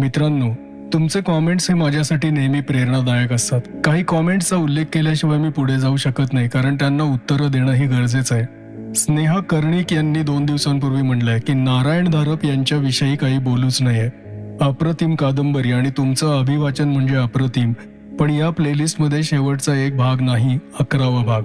मित्रांनो तुमचे कॉमेंट्स हे माझ्यासाठी नेहमी प्रेरणादायक असतात. काही कॉमेंट्सचा उल्लेख केल्याशिवाय मी पुढे जाऊ शकत नाही कारण त्यांना उत्तरं देणंही गरजेचं आहे. स्नेहा कर्णिक यांनी दोन दिवसांपूर्वी म्हणलंय की नारायण धारप यांच्याविषयी काही बोलूच नाहीये. अप्रतिम कादंबरी आणि तुमचं अभिवाचन म्हणजे अप्रतिम पण या प्लेलिस्टमध्ये शेवटचा एक भाग नाही अकरावा भाग.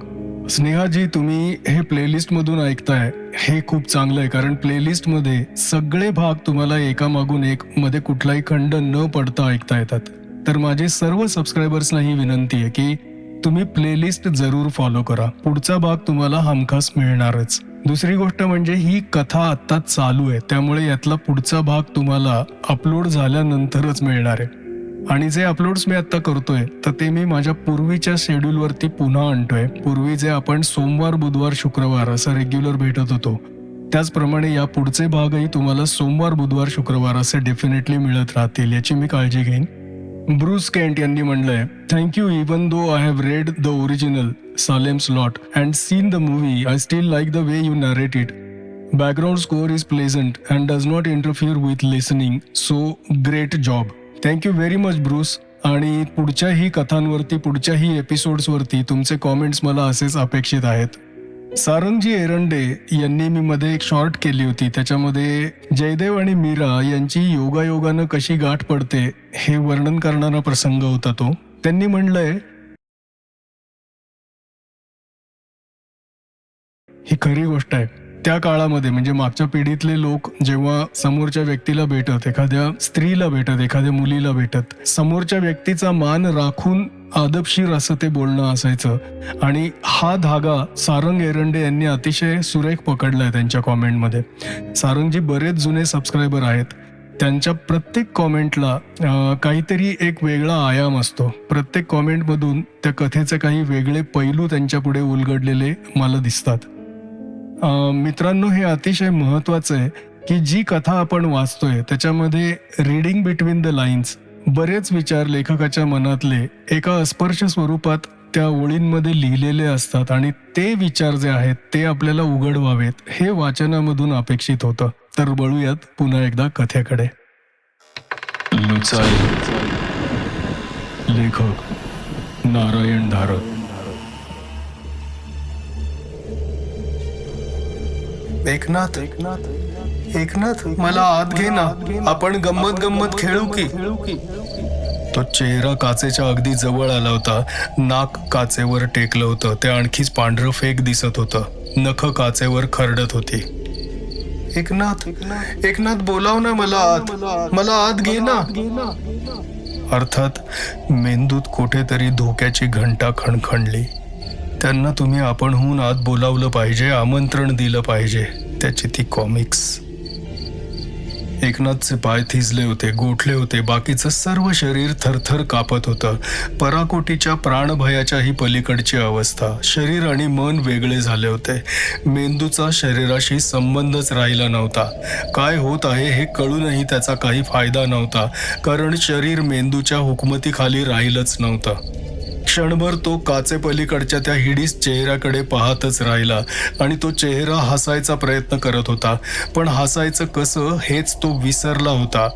स्नेहाजी तुम्ही हे प्लेलिस्ट मधून ऐकताय हे खूप चांगलं आहे. कारण प्लेलिस्टमध्ये सगळे भाग तुम्हाला एकामागून एक मध्ये कुठलाही खंड न पडता ऐकता येतात. तर माझे सर्व सबस्क्रायबर्सना ही विनंती आहे की तुम्ही प्लेलिस्ट जरूर फॉलो करा. पुढचा भाग तुम्हाला हमखास मिळणारच. दुसरी गोष्ट म्हणजे ही कथा आत्ता चालू आहे. त्यामुळे यातला पुढचा भाग तुम्हाला अपलोड झाल्यानंतरच मिळणार आहे. आणि जे अपलोड्स मी आता करतोय तर ते मी माझ्या पूर्वीच्या शेड्यूलवरती पुन्हा आणतोय. पूर्वी जे आपण सोमवार बुधवार शुक्रवार असं रेग्युलर भेटत होतो त्याचप्रमाणे या पुढचे भागही तुम्हाला सोमवार बुधवार शुक्रवार असे डेफिनेटली मिळत राहतील याची मी काळजी घेईन. ब्रूस केंट यांनी म्हणलंय thank you even though I have read the original Salem's lot and seen the movie I still like the way you narrate it background score is pleasant and does not interfere with listening so great job thank you very much Bruce आणि पुढच्याही कथांवरती पुढच्याही एपिसोड्सवरती तुमचे comments मला असेच अपेक्षित आहेत. सारंगजी एरंडे यांनी मी मध्ये एक शॉर्ट केली होती. त्याच्यामध्ये जयदेव आणि मीरा यांची योगायोगानं कशी गाठ पडते हे वर्णन करणारा प्रसंग होता तो. त्यांनी म्हणलंय ही खरी गोष्ट आहे. त्या काळामध्ये म्हणजे मागच्या पिढीतले लोक जेव्हा समोरच्या व्यक्तीला भेटत एखाद्या स्त्रीला भेटत एखाद्या मुलीला भेटत समोरच्या व्यक्तीचा मान राखून आदबशीर असं ते बोलणं असायचं. आणि हा धागा सारंग एरंडे यांनी अतिशय सुरेख पकडलाय त्यांच्या कॉमेंटमध्ये. सारंगजी बरेच जुने सबस्क्रायबर आहेत. त्यांच्या प्रत्येक कॉमेंटला काहीतरी एक वेगळा आयाम असतो. प्रत्येक कॉमेंटमधून त्या कथेचे काही वेगळे पैलू त्यांच्यापुढे उलगडलेले मला दिसतात. मित्रांनो हे अतिशय महत्वाचं आहे की जी कथा आपण वाचतोय त्याच्यामध्ये रिडिंग बिटवीन द लाईन्स बरेच विचार लेखकाच्या मनातले एका अस्पर्श स्वरूपात त्या ओळींमध्ये लिहिलेले असतात आणि ते विचार जे आहेत ते आपल्याला उघड व्हावेत हे वाचनामधून अपेक्षित होतं. तर वळूयात पुन्हा एकदा कथेकडे. लेखक. नारायण धारक. एकनाथ एकनाथ एकनाथ मला आत घे ना. आपण गंमत गंमत खेळू की? तो चेहरा काचेच्या अगदी जवळ आला होता. नाक काचेवर टेकलं होतं. ते आणखीच पांढरं फेक दिसत होतं. नख काचेवर खरडत होती. एकनाथ एकनाथ बोलाव ना मला आत. मला आत घे ना. अर्थात मेंदूत कुठेतरी धोक्याची घंटा खणखणली. त्यांना तुम्ही आपणहून आत बोलावलं पाहिजे आमंत्रण दिलं पाहिजे. त्याची ती कॉमिक्स एकनाथचे पाय थिजले होते गोठले होते बाकीचं सर्व शरीर थरथर कापत होतं. पराकोटीच्या प्राणभयाच्याही पलीकडची अवस्था. शरीर आणि मन वेगळे झाले होते. मेंदूचा शरीराशी संबंधच राहिला नव्हता. काय होत आहे हे कळूनही त्याचा काही फायदा नव्हता कारण शरीर मेंदूच्या हुकमतीखाली राहिलंच नव्हतं. क्षणभर तो काचेपलीकडच्या त्या हिडीस चेहऱ्याकडे पाहतच राहिला आणि तो चेहरा हसायचा प्रयत्न करत होता. पण हसायचं कसं हेच तो विसरला होता.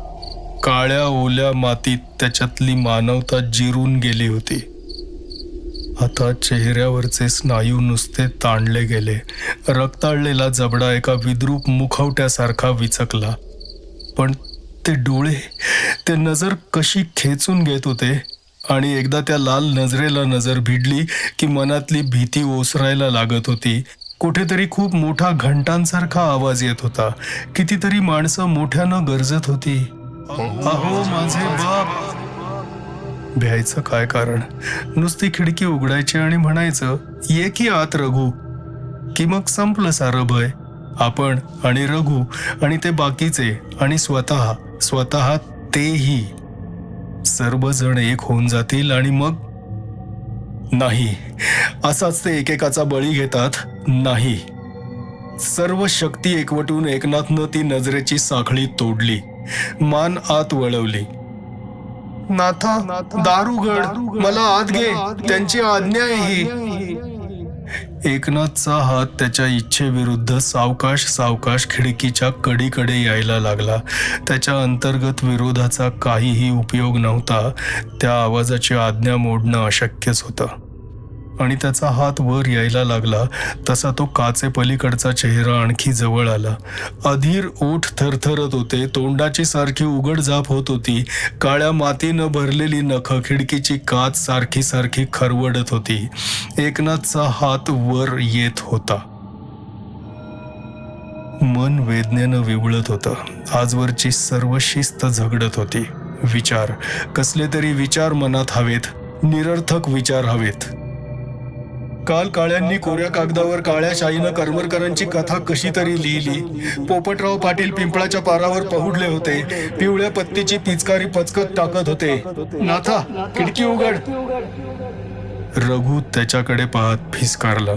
काळ्या ओल्या मातीत त्याच्यातली मानवता जिरून गेली होती. आता चेहऱ्यावरचे स्नायू नुसते ताणले गेले. रक्ताळलेला जबडा एका विद्रूप मुखवट्यासारखा विचकला. पण ते डोळे ते नजर कशी खेचून घेत होते? आणि एकदा त्या लाल नजरेला नजर भिडली की मनातली भीती ओसरायला लागत होती. कुठेतरी खूप मोठा घंटांसारखा आवाज येत होता. कितीतरी माणसं मोठ्यानं गरजत होती. अहो माझे बाप! भ्यायचं काय कारण? नुसती खिडकी उघडायची आणि म्हणायचं ये की आत रघु. की मग संपलं सारं भय. आपण आणि रघु आणि ते बाकीचे आणि स्वतः स्वतः तेही सर्वजण एक होऊन जातील आणि मग नाही. असाच ते एकेकाचा बळी घेतात. नाही. सर्व शक्ती एकवटून एकनाथनं ती नजरेची साखळी तोडली. मान आत वळवली. नाथा दारुगड मला आत घे. त्यांची आज्ञा आहे ही. एकनाथचा हात त्याच्या इच्छेविरुद्ध सावकाश सावकाश खिडकीच्या कडीकडे यायला लागला. त्याच्या अंतर्गत विरोधाचा काहीही उपयोग नव्हता. त्या आवाजाची आज्ञा मोडणं अशक्यच होतं. आणि त्याचा हात वर यायला लागला. तसा तो काचे पलीकडचा चेहरा आणखी जवळ आला. अधीर ओठ थरथरत होते. तोंडाची सारखी उघड झाप होत होती. काळ्या मातीनं भरलेली नख खिडकीची काच सारखी सारखी खरवडत होती. एकनाथचा हात वर येत होता. मन वेदनेनं विवळत होतं. आजवरची सर्व शिस्त झगडत होती. विचार. कसले तरी विचार मनात हवेत. निरर्थक विचार हवेत. काल काळ्यांनी कोऱ्या कागदावर काळ्या शाईनं करमरकरांची कथा कशी तरी लिहिली. पोपटराव पाटील पिंपळाच्या पारावर पहुडले होते. पिवळ्या पत्तीची पिचकारी पचकत टाकत होते. नाथा खिडकी उघड. रघु त्याच्याकडे पाहत फिसकारला.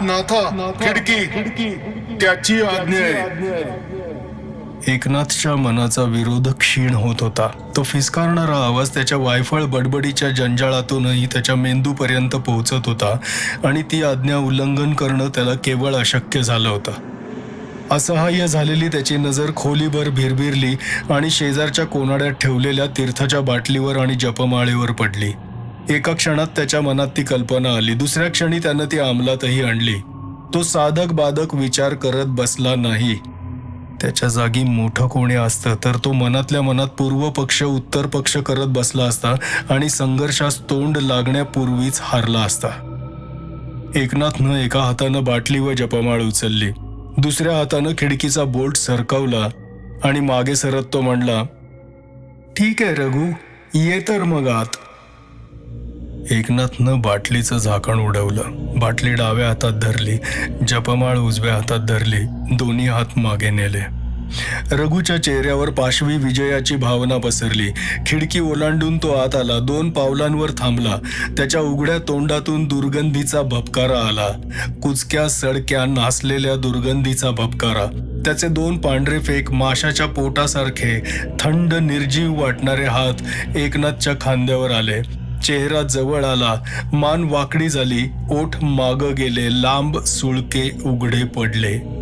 नाथा खिडकी. त्याची आज्ञा आहे. एकनाथच्या मनाचा विरोध क्षीण होत होता. तो फिसकारणारा आवाज त्याच्या वायफळ बडबडीच्या जंजाळातूनही त्याच्या मेंदूपर्यंत पोहोचत होता आणि ती आज्ञा उल्लंघन करणं त्याला केवळ अशक्य झालं होतं. असहाय्य झालेली त्याची नजर खोलीभर भिरभिरली आणि शेजारच्या कोनाड्यात ठेवलेल्या तीर्थाच्या बाटलीवर आणि जपमाळेवर पडली. एका क्षणात त्याच्या मनात ती कल्पना आली. दुसऱ्या क्षणी त्यानं ती अंमलातही आणली. तो साधक बाधक विचार करत बसला नाही. त्याच्या जागी मोठं कोणी असतं तर तो मनातल्या मनात पूर्व पक्ष उत्तर पक्ष करत बसला असता आणि संघर्षास तोंड लागण्यापूर्वीच हारला असता. एकनाथनं एका हातानं बाटली व जपमाळ उचलली. दुसऱ्या हातानं खिडकीचा बोल्ट सरकवला आणि मागे सरत तो म्हणला ठीक आहे रघु ये तर मग आत. एकनाथनं बाटलीचं झाकण उडवलं. बाटली डाव्या हातात धरली जपमाळ उजव्या हातात धरली दोन्ही हात मागे नेले. रघुच्या चेहऱ्यावर पाशवी विजयाची भावना पसरली. खिडकी ओलांडून तो आत आला. दोन पावलांवर थांबला. त्याच्या उघड्या तोंडातून दुर्गंधीचा भपकारा आला. कुचक्या सडक्या नासलेल्या दुर्गंधीचा भपकारा. त्याचे दोन पांढरे फेक माशाच्या पोटासारखे थंड निर्जीव वाटणारे हात एकनाथच्या खांद्यावर आले. चेहरा जवळ आला. मान वाकडी झाली. ओठ माग गेले. लांब सुळके उघडे पडले.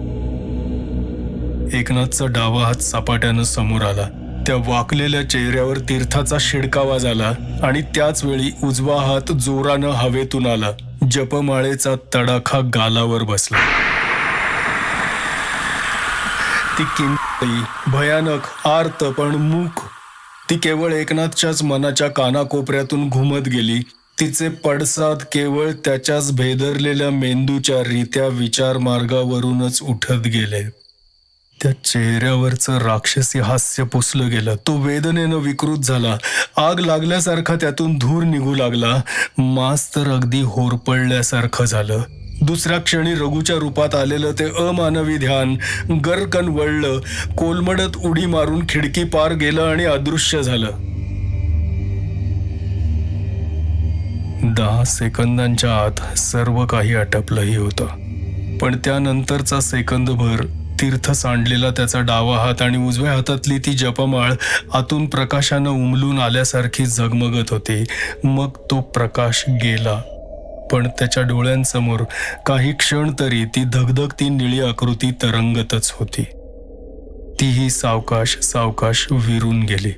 एकनाथचा डावा हात सपाट्यानं समोर आला. त्या वाकलेल्या चेहऱ्यावर तीर्थाचा शिडकावा झाला आणि त्याच वेळी उजवा हात जोरानं हवेतून आला. जपमाळेचा तडाखा गालावर बसला. ती किंमती भयानक आर्त पण मूक ती केवळ एकनाथच्याच मनाच्या कानाकोपऱ्यातून घुमत गेली. तिचे पडसाद केवळ त्याच्याच भेदरलेल्या मेंदूच्या रित्या विचार मार्गावरूनच उठत गेले. त्या चेहऱ्यावरचं राक्षसी हास्य पुसलं गेलं. तो वेदनेनं विकृत झाला. आग लागल्यासारखा त्यातून धूर निघू लागला. मास तर अगदी होरपळल्यासारखं झालं. दुसऱ्या क्षणी रघूच्या रूपात आलेलं ते अमानवी ध्यान गरकन वळलं कोलमडत उडी मारून खिडकी पार गेलं आणि अदृश्य झालं. दहा सेकंदांच्या आत सर्व काही आटपलंही होतं. पण त्यानंतरचा सेकंदभर तीर्थ सांडलेला त्याचा डावा हात आणि उजव्या हातातली ती जपमाळ आतून प्रकाशानं उमलून आल्यासारखी झगमगत होती. मग तो प्रकाश गेला. पण त्याच्या डोळ्यांसमोर काही क्षण तरी ती धगधगती निळी आकृती तरंगतच होती. तीही सावकाश सावकाश विरून गेली.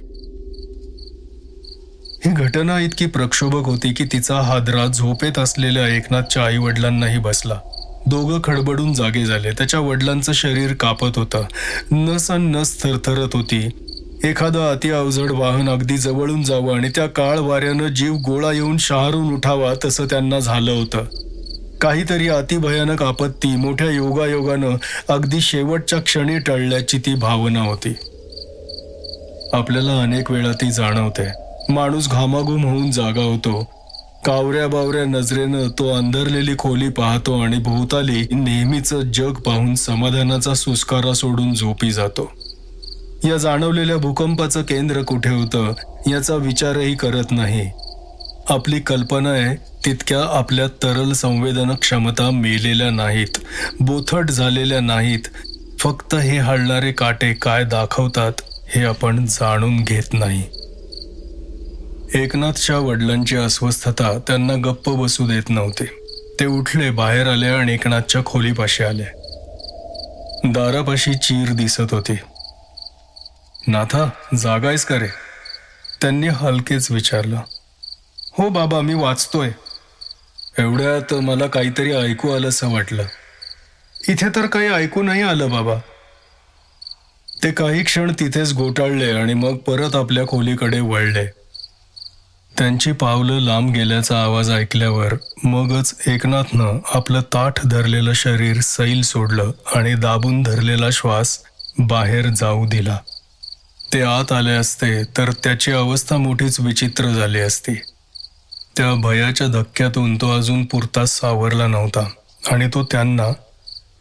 ही घटना इतकी प्रक्षोभक होती की तिचा हादरा झोपेत असलेल्या एकनाथच्या आई वडिलांनाही बसला. दोघं खडबडून जागे झाले. त्याच्या वडिलांचं शरीर कापत होतं. नस आणि नस थरथरत होती. एखादं अति अवजड वाहन अगदी जवळून जावं आणि त्या काळ वाऱ्यानं जीव गोळा येऊन शहारून उठावा तसं त्यांना झालं होतं. काहीतरी अतिभयानक आपत्ती मोठ्या योगायोगानं अगदी शेवटच्या क्षणी टळल्याची ती भावना होती. आपल्याला अनेक वेळा ती जाणवते. माणूस घामाघूम होऊन जागा होतो. कावऱ्या बावऱ्या नजरेनं तो अंधरलेली खोली पाहतो आणि भोवताली नेहमीच जग पाहून समाधानाचा सुस्कारा सोडून झोपी जातो. या जाणवलेल्या भूकंपाचं केंद्र कुठे होतं याचा विचारही करत नाही. आपली कल्पना आहे तितक्या आपल्या तरल संवेदन क्षमता मेलेल्या नाहीत बोथट झालेल्या नाहीत. फक्त हे हलणारे काटे काय दाखवतात हे आपण जाणून घेत नाही. एकनाथच्या वडिलांची अस्वस्थता त्यांना गप्प बसू देत नव्हते. ते उठले बाहेर आले आणि एकनाथच्या खोलीपाशी आले. दारापाशी चीर दिसत होती. नाथा जागायस का रे? त्यांनी हलकेच विचारलं. हो बाबा मी वाचतोय. एवढ्यात मला काहीतरी ऐकू आलंसं वाटलं. इथे तर काही ऐकू नाही आलं बाबा. ते काही क्षण तिथेच गोटाळले आणि मग परत आपल्या खोलीकडे वळले. त्यांची पावलं लांब गेल्याचा आवाज ऐकल्यावर मगच एकनाथनं आपलं ताठ धरलेलं शरीर सैल सोडलं आणि दाबून धरलेला श्वास बाहेर जाऊ दिला. ते आत आले असते तर त्याची अवस्था मोठीच विचित्र झाली असती. त्या भयाच्या धक्क्यातून तो अजून पुरताच सावरला नव्हता आणि तो त्यांना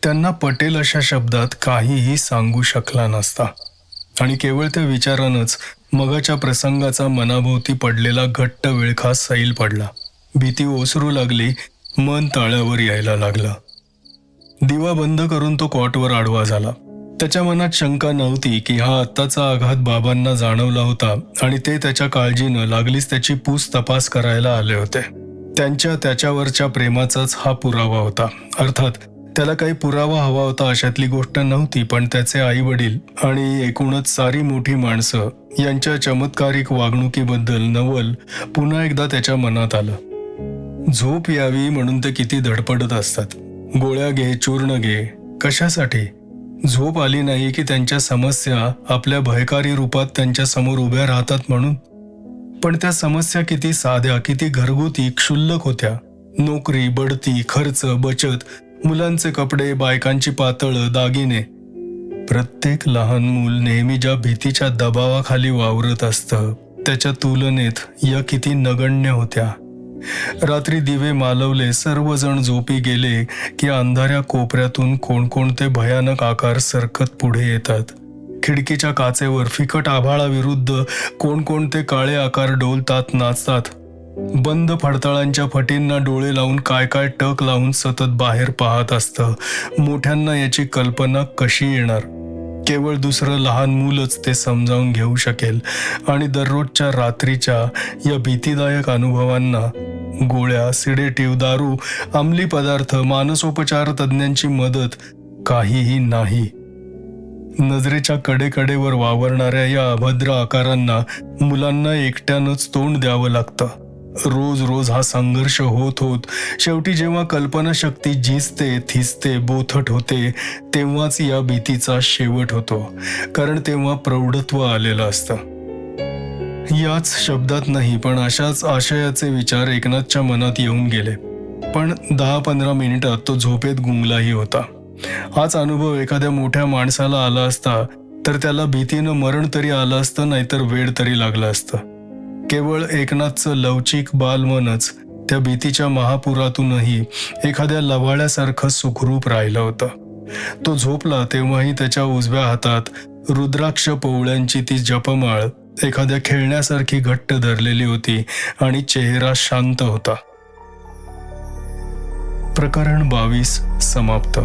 त्यांना पटेल अशा शब्दात काहीही सांगू शकला नसता. आणि केवळ त्या विचारानंच मगाच्या प्रसंगाचा मनाभोवती पडलेला घट्ट विळखा सैल पडला. भीती ओसरू लागली मन ताळ्यावर यायला लागलं. दिवा बंद करून तो कॉटवर आडवा झाला. त्याच्या मनात शंका नव्हती की हा आत्ताचा आघात बाबांना जाणवला होता आणि ते त्याच्या काळजीनं लागलीच त्याची पूस तपास करायला आले होते. त्यांच्या त्याच्यावरच्या प्रेमाचाच हा पुरावा होता. अर्थात त्याला काही पुरावा हवा होता अशातली गोष्ट नव्हती पण त्याचे आई वडील आणि एकूणच सारी मोठी माणसं यांच्या चमत्कारिक वागणुकीबद्दल नवल पुन्हा एकदा त्याच्या मनात आलं. झोप यावी म्हणून ते किती धडपडत असतात. गोळ्या घे चूर्ण घे कशासाठी? झोप आली नाही की त्यांच्या समस्या आपल्या भयकारी रूपात त्यांच्यासमोर उभ्या राहतात म्हणून. पण त्या समस्या किती साध्या किती घरगुती क्षुल्लक होत्या. नोकरी बढती खर्च बचत मुलांचे कपडे बायकांची पातळं दागिने. प्रत्येक लहान मूल नेहमी ज्या भीतीच्या दबावाखाली वावरत असतं त्याच्या तुलनेत या किती नगण्य होत्या. रात्री दिवे मालवले सर्वजण झोपी गेले की अंधाऱ्या कोपऱ्यातून कोणकोणते भयानक आकार सरकत पुढे येतात. खिडकीच्या काचेवर फिकट आभाळाविरुद्ध कोणकोणते काळे आकार डोलतात नाचतात. बंद फडताळांच्या फटींना डोळे लावून काय काय टक लावून सतत बाहेर पाहत असतं. मोठ्यांना याची कल्पना कशी येणार? केवळ दुसरं लहान मूलच ते समजावून घेऊ शकेल. आणि दररोजच्या रात्रीच्या या भीतीदायक अनुभवांना गोळ्या सिडेटिव्ह दारू अंमली पदार्थ मानसोपचार तज्ज्ञांची मदत काहीही नाही. नजरेच्या कडेकडेवर वावरणाऱ्या या अभद्र आकारांना मुलांना एकट्यानंच तोंड द्यावं लागतं. रोज रोज हा संघर्ष होत होत शेवटी जेव्हा कल्पनाशक्ती झिजते थिजते बोथट होते तेव्हाच या भीतीचा शेवट होतो. कारण तेव्हा प्रौढत्व आलेलं असतं. याच शब्दात नाही पण अशाच आशयाचे विचार एकनाथच्या मनात येऊन गेले. पण दहा पंधरा मिनिटात तो झोपेत गुंगलाही होता. हाच अनुभव एखाद्या मोठ्या माणसाला आला असता तर त्याला भीतीनं मरण तरी आलं असतं नाहीतर वेळ तरी लागलं असतं. केवळ एकनाथचं लवचिक बालमनच त्या भीतीच्या महापुरातूनही एखाद्या लवाळ्यासारखं सुखरूप राहिलं होतं. तो झोपला तेव्हाही त्याच्या उजव्या हातात रुद्राक्ष पोवळ्यांची ती जपमाळ एखाद्या खेळण्यासारखी घट्ट धरलेली होती आणि चेहरा शांत होता. प्रकरण बावीस समाप्त.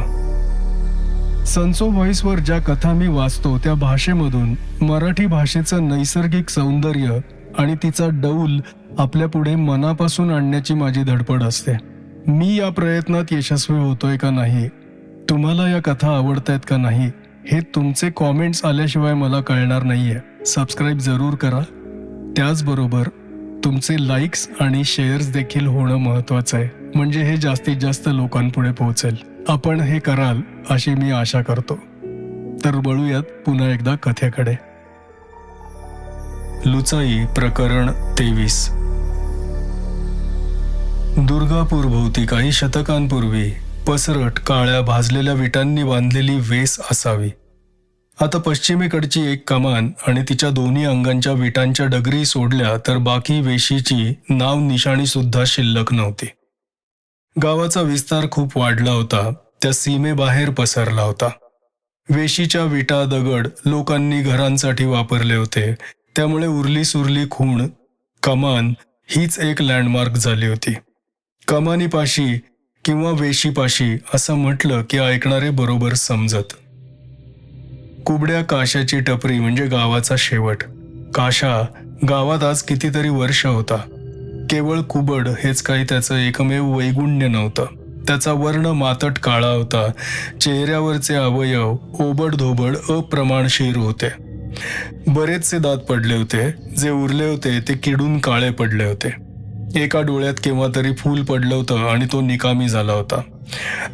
सन्सो व्हॉइसवर ज्या कथा मी वाचतो त्या भाषेमधून मराठी भाषेचं नैसर्गिक सौंदर्य आणि तिचा डौल आपल्या पुढे मनापासून आणण्याची माझी धडपड असते. मी या प्रयत्नात यशस्वी होतोय का नाही? तुम्हाला या कथा आवडत आहेत का नाही? हे तुमचे कॉमेंट्स आल्याशिवाय मला कळणार नाहीये. सबस्क्राईब जरूर करा. त्याचबरोबर तुमचे लाईक्स आणि शेअर्स देखील होणं महत्वाचं आहे. म्हणजे हे जास्तीत जास्त लोकांपुढे पोहोचेल. आपण हे कराल अशी मी आशा करतो. तर वळूयात पुन्हा एकदा कथेकडे. लुचाई प्रकरण तेवीस. दुर्गापूर भोवती काही शतकांपूर्वी पसरट काळ्या भाजलेल्या विटांनी बांधलेली वेस असावी. आता पश्चिमेकडची एक कमान आणि तिच्या दोन्ही अंगांच्या विटांच्या डगरी सोडल्या तर बाकी वेशीची नाव निशाणी सुद्धा शिल्लक नव्हती. गावाचा विस्तार खूप वाढला होता त्या सीमेबाहेर पसरला होता. वेशीच्या विटा दगड लोकांनी घरांसाठी वापरले होते त्यामुळे उरली सुरली खूण कमान हीच एक लँडमार्क झाली होती. कमानीपाशी किंवा वेशीपाशी असं म्हटलं की ऐकणारे बरोबर समजत. कुबड्या काशाची टपरी म्हणजे गावाचा शेवट. काशा गावात आज कितीतरी वर्ष होता. केवळ कुबड हेच काही त्याचं एकमेव वैगुण्य नव्हतं. त्याचा वर्ण मातट काळा होता. चेहऱ्यावरचे अवयव ओबड धोबड अप्रमाणशीर होते. बरेचसे दात पडले होते जे उरले होते ते किडून काळे पडले होते. एका डोळ्यात केव्हा तरी फूल पडलं होतं आणि तो निकामी झाला होता.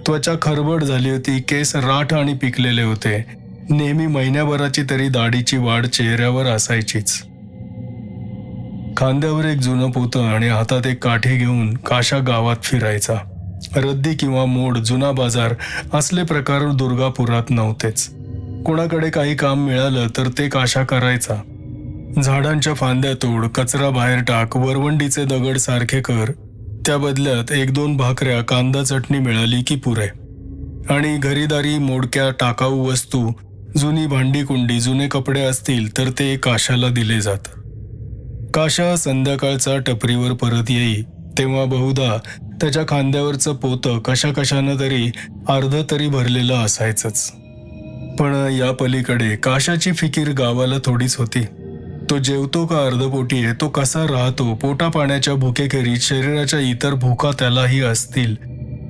त्वचा खरबड झाली होती केस राठ आणि पिकलेले होते. नेहमी महिन्याभराची तरी दाढीची वाढ चेहऱ्यावर असायचीच. खांद्यावर एक जुनं पोतं आणि हातात एक काठी घेऊन काशा गावात फिरायचा. रद्दी किंवा मोड जुना बाजार असले प्रकार दुर्गापुरात नव्हतेच. कोणाकडे काही काम मिळालं तर ते काशा करायचा. झाडांच्या फांद्या तोड कचरा बाहेर टाक वरवंडीचे दगड सारखे कर. त्या बदल्यात एक दोन भाकऱ्या कांदा चटणी मिळाली की पुरे. आणि घरीदारी मोडक्या टाकाऊ वस्तू जुनी भांडी कुंडी जुने कपडे असतील तर ते काशाला दिले जात. काशा संध्याकाळचा टपरीवर परत येई तेव्हा बहुधा त्याच्या खांद्यावरचं पोतं कशा कशानं तरी अर्ध तरी भरलेलं असायचंच. पण या पलीकडे काशाची फिकीर गावाला थोडीच होती. तो जेवतो का अर्धपोटी आहे तो कसा राहतो पोटा पाण्याच्या भुकेखेरीज शरीराच्या इतर भूका त्यालाही असतील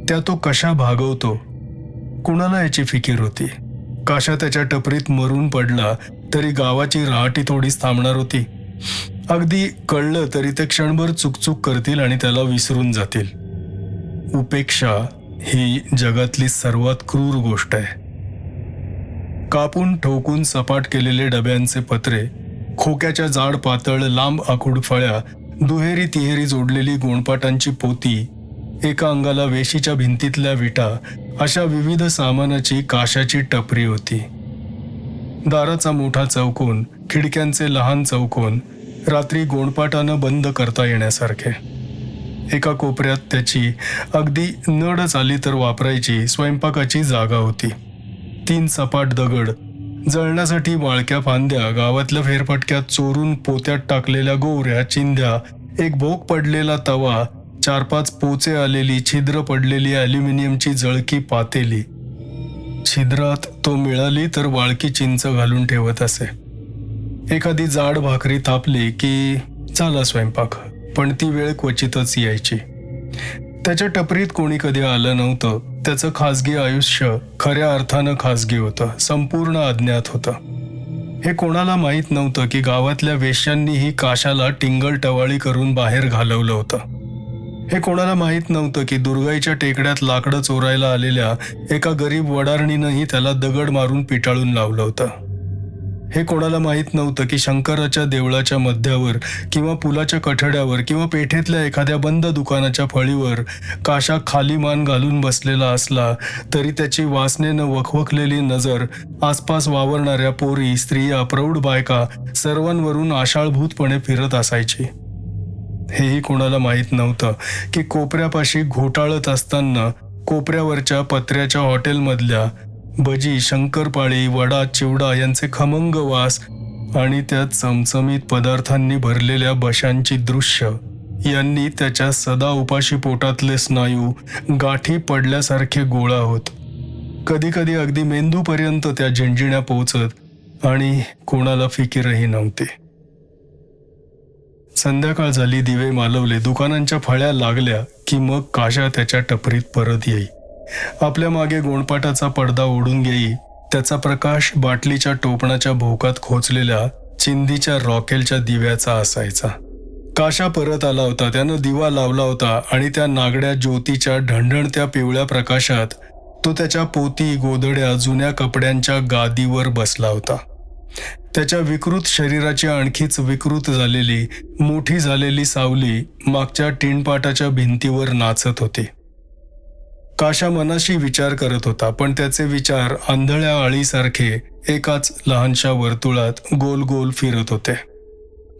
त्या तो कशा भागवतो? कुणाला याची फिकीर होती? काशा त्याच्या टपरीत मरून पडला तरी गावाची रहाटी थोडीच थांबणार होती. अगदी कळलं तरी ते क्षणभर चुकचुक करतील आणि त्याला विसरून जातील. उपेक्षा ही जगातली सर्वात क्रूर गोष्ट आहे. कापून ठोकून सपाट केलेले डब्यांचे पत्रे खोक्याच्या जाड पातळ लांब आखूड फळ्या दुहेरी तिहेरी जोडलेली गोणपाटांची पोती एका अंगाला वेशीच्या भिंतीतल्या विटा अशा विविध सामानाची काशाची टपरी होती. दाराचा मोठा चौकोन खिडक्यांचे लहान चौकोन रात्री गोणपाटानं बंद करता येण्यासारखे. एका कोपऱ्यात त्याची अगदी नडच आली तर वापरायची स्वयंपाकाची जागा होती. तीन सपाट दगड. जळण्यासाठी वाळक्या फांद्या गावातल्या फेरफटक्यात चोरून पोत्यात टाकलेल्या गोवऱ्या चिंध्या एक भोग पडलेला तवा चार पाच पोचे आलेली छिद्र पडलेली अल्युमिनियमची जळकी पातेली. छिद्रात तो मिळाली तर वाळकी चिंच घालून ठेवत असे. एखादी जाड भाकरी तापली की झाला स्वयंपाक पण ती वेळ क्वचितच यायची. त्याच्या टपरीत कोणी कधी आलं नव्हतं. त्याचं खाजगी आयुष्य खऱ्या अर्थानं खासगी होतं संपूर्ण अज्ञात होतं. हे कोणाला माहीत नव्हतं की गावातल्या वेश्यांनीही काशाला टिंगल टवाळी करून बाहेर घालवलं होतं. हे कोणाला माहीत नव्हतं की दुर्गाईच्या टेकड्यात लाकडं चोरायला आलेल्या एका गरीब वडारणीनंही त्याला दगड मारून पिटाळून लावलं होतं. हे कोणाला माहीत नव्हतं की शंकराच्या देवळाच्या मध्यावर किंवा पुलाच्या कठड्यावर किंवा पेठेतल्या एखाद्या बंद दुकानाच्या फळीवर काशा खाली मान घालून बसलेला असला तरी त्याची वासनेनं वखवखलेली नजर आसपास वावरणाऱ्या पोरी स्त्रिया प्रौढ बायका सर्वांवरून आशाळभूतपणे फिरत असायची. हेही कोणाला माहीत नव्हतं की कोपऱ्यापाशी घोटाळत असताना कोपऱ्यावरच्या पत्र्याच्या हॉटेलमधल्या भजी शंकरपाळी वडा चिवडा यांचे खमंग वास आणि त्या चमचमीत पदार्थांनी भरलेल्या बशांची दृश्य. यांनी त्याच्या सदा उपाशी पोटातले स्नायू गाठी पडल्यासारखे गोळा होत. कधी कधी अगदी मेंदूपर्यंत त्या झिंजिण्या पोचत आणि कोणाला फिकीरही नव्हते. संध्याकाळ झाली दिवे मालवले दुकानांच्या फळ्या लागल्या की मग काशा त्याच्या टपरीत परत येई. आपल्या मागे गोणपाटाचा पडदा ओढून घेई. त्याचा प्रकाश बाटलीच्या टोपणाच्या भोकात खोचलेल्या चिंदीच्या रॉकेलच्या दिव्याचा असायचा. काशा परत आला होता त्यानं दिवा लावला होता आणि त्या नागड्या ज्योतीच्या ढणढणत्या पिवळ्या प्रकाशात तो त्याच्या पोती गोधड्या जुन्या कपड्यांच्या गादीवर बसला होता. त्याच्या विकृत शरीराची आणखीच विकृत झालेली मोठी झालेली सावली मागच्या टिणपाटाच्या भिंतीवर नाचत होती. काशा मनाशी विचार करत होता पण त्याचे विचार आंधळ्या आळीसारखे एकाच लहानशा वर्तुळात गोल गोल फिरत होते.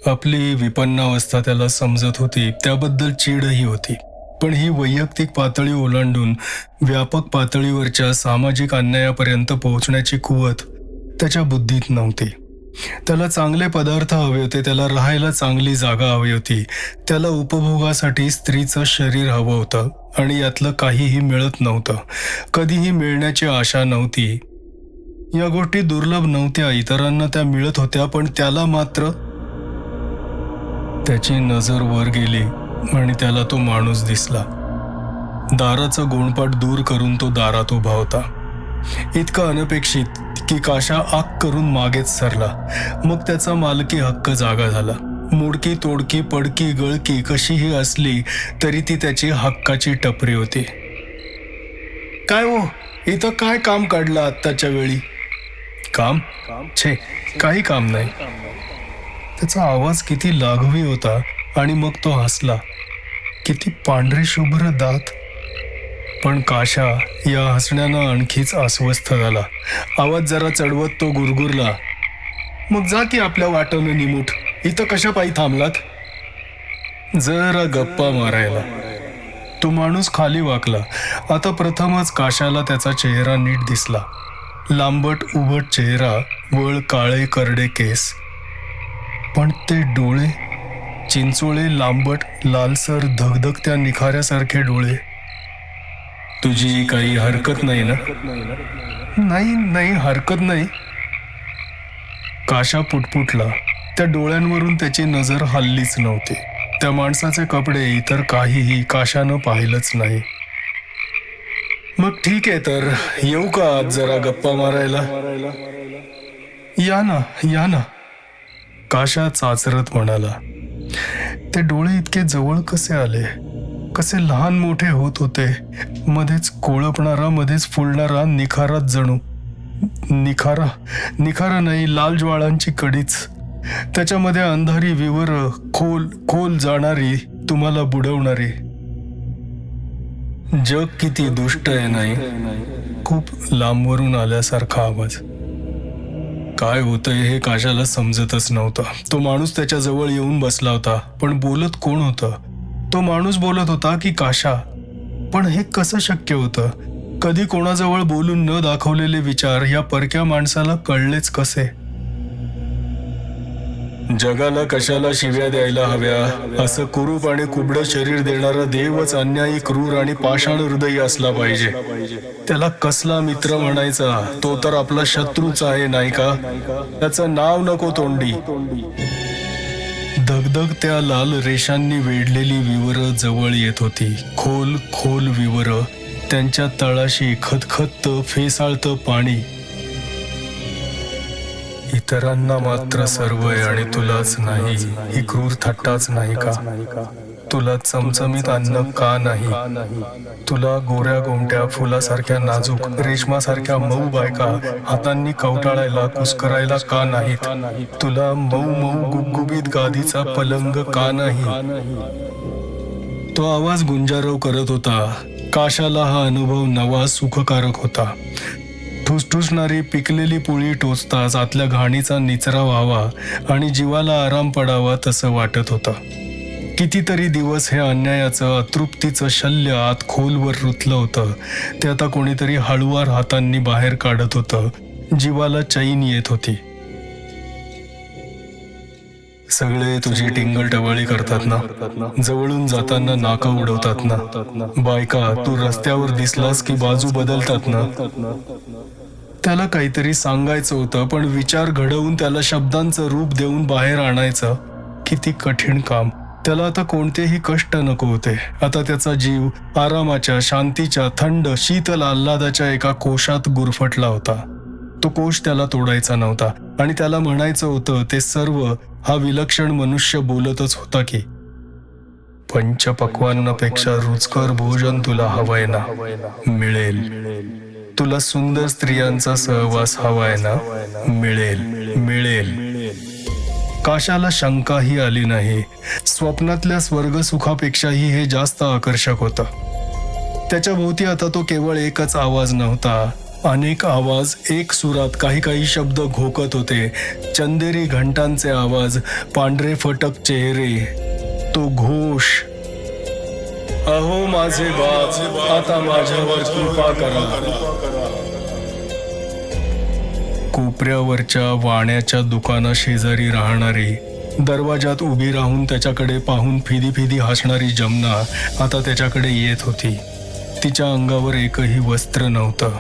आपली विपन्नावस्था त्याला समजत होती त्याबद्दल चीडही होती. पण ही वैयक्तिक पातळी ओलांडून व्यापक पातळीवरच्या सामाजिक अन्यायापर्यंत पोहोचण्याची कुवत त्याच्या बुद्धीत नव्हती. त्याला चांगले पदार्थ हवे होते त्याला राहायला चांगली जागा हवी होती. त्याला उपभोगासाठी स्त्रीचं शरीर हवं होतं आणि यातलं काहीही मिळत नव्हतं. कधीही मिळण्याची आशा नव्हती. या गोष्टी दुर्लभ नव्हत्या इतरांना त्या मिळत होत्या पण त्याला मात्र त्याची नजर वर गेली आणि त्याला तो माणूस दिसला. दाराचा गोणपाट दूर करून तो दारात उभा होता. इतका अनपेक्षित की काशा आग करून मागेच सरला. मग त्याचा मालकी हक्क जागा झाला. मोडकी तोडकी पडकी गळकी कशीही असली तरी ती त्याची हक्काची टपरी होती. काय हो? इथं काय काम काढलं आत्ताच्या वेळी? काम? छे काही काम नाही. त्याचा आवाज किती लाघवी होता आणि मग तो हसला. किती पांढरे शुभ्र दात पण काशा या हसण्यानं आणखीच अस्वस्थ झाला. आवाज जरा चढवत तो गुरगुरला मग जा की आपल्या वाटनं निमूट. इथं कशा पायी थांबलात? जरा गप्पा मारायला. तो माणूस खाली वाकला. आता प्रथमच काशाला त्याचा चेहरा नीट दिसला. लांबट उभट चेहरा वळ काळे करडे केस. पण ते डोळे चिंचोळे लांबट लालसर धगधगत्या निखाऱ्यासारखे डोळे. तुझी काही हरकत नाही ना? नाही नाही हरकत नाही. काशा पुटपुटला. त्या डोळ्यांवरून त्याची नजर हल्लीच नव्हती. त्या माणसाचे कपडे इतर काहीही काशानं पाहिलंच नाही. मग ठीक आहे तर येऊ का आज जरा गप्पा मारायला? या ना या ना. काशा चाचरत म्हणाला. ते डोळे इतके जवळ कसे आले? कसे लहान मोठे होत होते. मध्येच कोळपणारा मध्येच फुलणारा निखारात जणू. निखारा निखारा नाही लाल ज्वाळांची कडीच. त्याच्यामध्ये अंधारी विवर खोल खोल जाणारी तुम्हाला बुडवणारी. जग किती दुष्ट आहे नाही? खूप लांबवरून आल्यासारखा आवाज. काय होतंय हे काशाला समजतच नव्हतं. तो माणूस त्याच्याजवळ येऊन बसला होता पण बोलत कोण होतं? तो माणूस बोलत होता की काशा पण हे कसं शक्य होतं? कधी कोणाजवळ बोलून न दाखवलेले विचार या परक्या माणसाला कळलेच कसे? जगाला कशाला शिव्या द्यायला हव्या? असं कुरूप आणि कुबड शरीर देणारा देवच अन्यायी क्रूर आणि पाषाण हृदयी असला पाहिजे. त्याला कसला मित्र म्हणायचा? तो तर आपला शत्रूच आहे नाही का? त्याचं नाव नको तोंडी. दगदग त्या लाल रेषांनी वेढलेली विवर जवळ येत होती. खोल खोल विवर. त्यांच्या तळाशी खतखत फेसाळतं पाणी. इतरांना मात्र सर्व आहे आणि तुलाच नाही. ही क्रूर थट्टाच नाही का? तुला चमचमीत अन्न का नाही? तुला गोऱ्या गोमट्या फुलासारख्या नाजूक रेशमासारख्या मऊ बायका हातांनी कवटाळायला कुस्करायला का नाहीत? तुला मऊ मऊ गुबगुबीत गादीचा पलंग का नाही? तो आवाज गुंजारव करत होता. काशाला हा अनुभव नवा सुखकारक होता. ठुसठुसणारी पिकलेली पोळी टोचताच आतल्या घाणीचा निचरा व्हावा आणि जीवाला आराम पडावा तसं वाटत होतं. कितीतरी दिवस हे अन्यायाचं अतृप्तीचं शल्य आत खोलवर रुतलं होतं. ते आता कोणीतरी हळुवार हातांनी बाहेर काढत होतं. जीवाला चैन येत होती. सगळे तुझी टिंगल टवाळी करतात ना? जवळून जाताना नाका उडवतात ना? बायका तू रस्त्यावर दिसलास की बाजू बदलतात ना? त्याला काहीतरी सांगायचं होतं पण विचार घडवून त्याला शब्दांचं रूप देऊन बाहेर आणायचं किती कठीण काम. त्याला आता कोणतेही कष्ट नको होते. आता त्याचा जीव आरामाच्या शांतीच्या थंड शीतल आल्हादाच्या एका कोशात गुरफटला होता. तो कोश त्याला तोडायचा नव्हता आणि त्याला म्हणायचं होतं ते सर्व हा विलक्षण मनुष्य बोलतच होता की. पंचपक्वांनापेक्षा रुचकर भोजन तुला हवंय ना? मिळेल. तुला सुंदर स्त्रियांचा सहवास हवाय ना? मिळेल. मिळेल. काशाला शंकाही आली नाही. स्वप्नातल्या स्वर्ग सुखापेक्षाही हे जास्त आकर्षक होतं. त्याच्या भोवती आता तो केवळ एकच आवाज नव्हता. अनेक आवाज एक सुरात काही काही शब्द घोकत होते. चंदेरी घंटांचे आवाज पांढरे फटक चेहरे. तो घोष. अहो माझे बाप आता माझ्यावर कृपा करा. कोपऱ्यावरच्या वाण्याच्या दुकाना शेजारी राहणारी दरवाजात उभी राहून त्याच्याकडे पाहून फिदी फिदी हसणारी जमना आता त्याच्याकडे येत होती. तिच्या अंगावर एकही वस्त्र नव्हतं.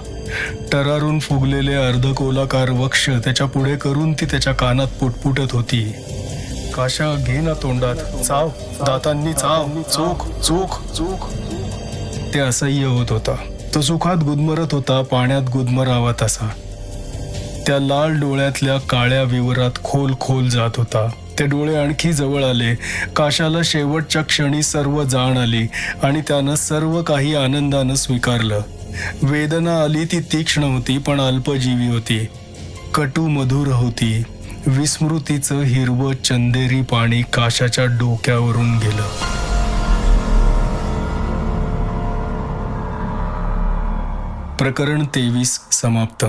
टरारून फुगलेले अर्धकोलाकार वक्ष त्याच्या पुढे करून ती त्याच्या कानात पुटपुटत होती. काशा घे ना तोंडात. चाव. दातांनी चाव. चोख चोख चोख. ते असह्य होत होता. तो सुखात गुदमरत होता पाण्यात गुदमरावा तसा. त्या लाल डोळ्यातल्या काळ्या विवरात खोल खोल जात होता. ते डोळे आणखी जवळ आले. काशाला शेवटच्या क्षणी सर्व जाण आली आणि त्यानं सर्व काही आनंदानं स्वीकारलं. वेदना आली ती तीक्ष्ण होती पण अल्पजीवी होती. कटू मधुर होती. विस्मृतीचं हिरवं चंदेरी पाणी काशाच्या डोक्यावरून गेलं. प्रकरण तेवीस समाप्त.